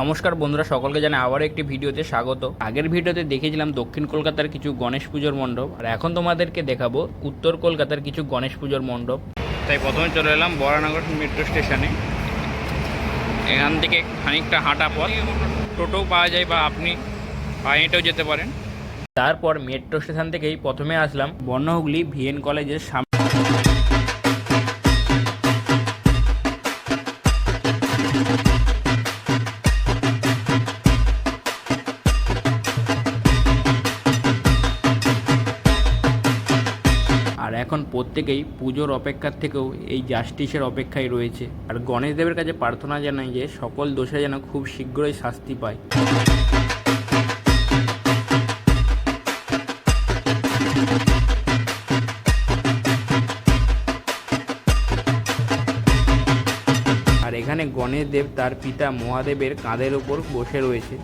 নমস্কার বন্ধুরা, সকলকে জানাই আবার একটি ভিডিওতে স্বাগত। আগের ভিডিওতে দেখেছিলাম দক্ষিণ কলকাতার কিছু গণেশ পুজোর মণ্ডপ, আর এখন তোমাদেরকে দেখাবো উত্তর কলকাতার কিছু গণেশ পুজোর মণ্ডপ। তাই প্রথমে চলে এলাম বরানগর মেট্রো স্টেশনে এখান থেকে খানিকটা হাঁটা পথ। টোটো পাওয়া যায় বা আপনি পায়ে যেতে পারেন। তারপর মেট্রো স্টেশন থেকেই প্রথমে আসলাম বর্ণহুগলি ভিএন কলেজের সামনে। এখন প্রত্যেকেই পুজোর অপেক্ষার থেকেও এই জাস্টিসের অপেক্ষায় রয়েছে। আর গণেশ দেবের কাছে প্রার্থনা জানাই যে সকল দোষে যেন খুব শীঘ্রই শাস্তি পায়। আর এখানে গণেশ দেব তার পিতা মহাদেবের কাঁধের ওপর বসে রয়েছে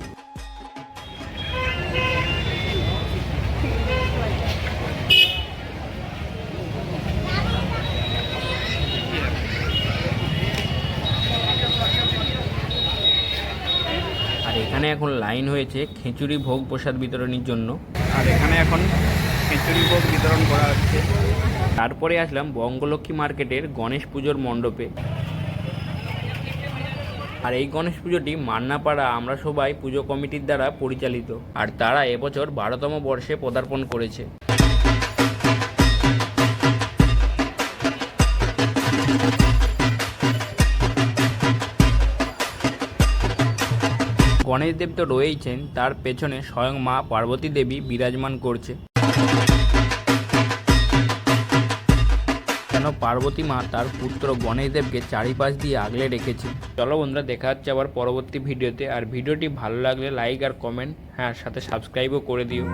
আর এখানে এখন লাইন হয়েছে খিচুড়ি ভোগ প্রসাদ বিতরণের জন্য। আর এখানে এখন খিচুড়ি ভোগ বিতরণ করা হচ্ছে। তারপরে আসলাম বঙ্গলক্ষ্মী মার্কেটের গণেশ পুজোর মণ্ডপে। আর এই গণেশ পুজোটি মান্নাপাড়া আমরা সবাই পুজো কমিটির দ্বারা পরিচালিত। আর তারা এবছর বারোতম বর্ষে পদার্পণ করেছে। গণেশ দেব তো রয়েইছেন, তার পেছনে স্বয়ং মা পার্বতী দেবী বিরাজমান করছে। কেন পার্বতী মা তার পুত্র গণেশ দেবকে চারিপাশ দিয়ে আগলে রেখেছে চলো বন্ধুরা, দেখা হচ্ছে আবার পরবর্তী ভিডিওতে। আর ভিডিওটি ভালো লাগলে লাইক আর কমেন্ট হ্যাঁ সাথে সাবস্ক্রাইবও করে দিও।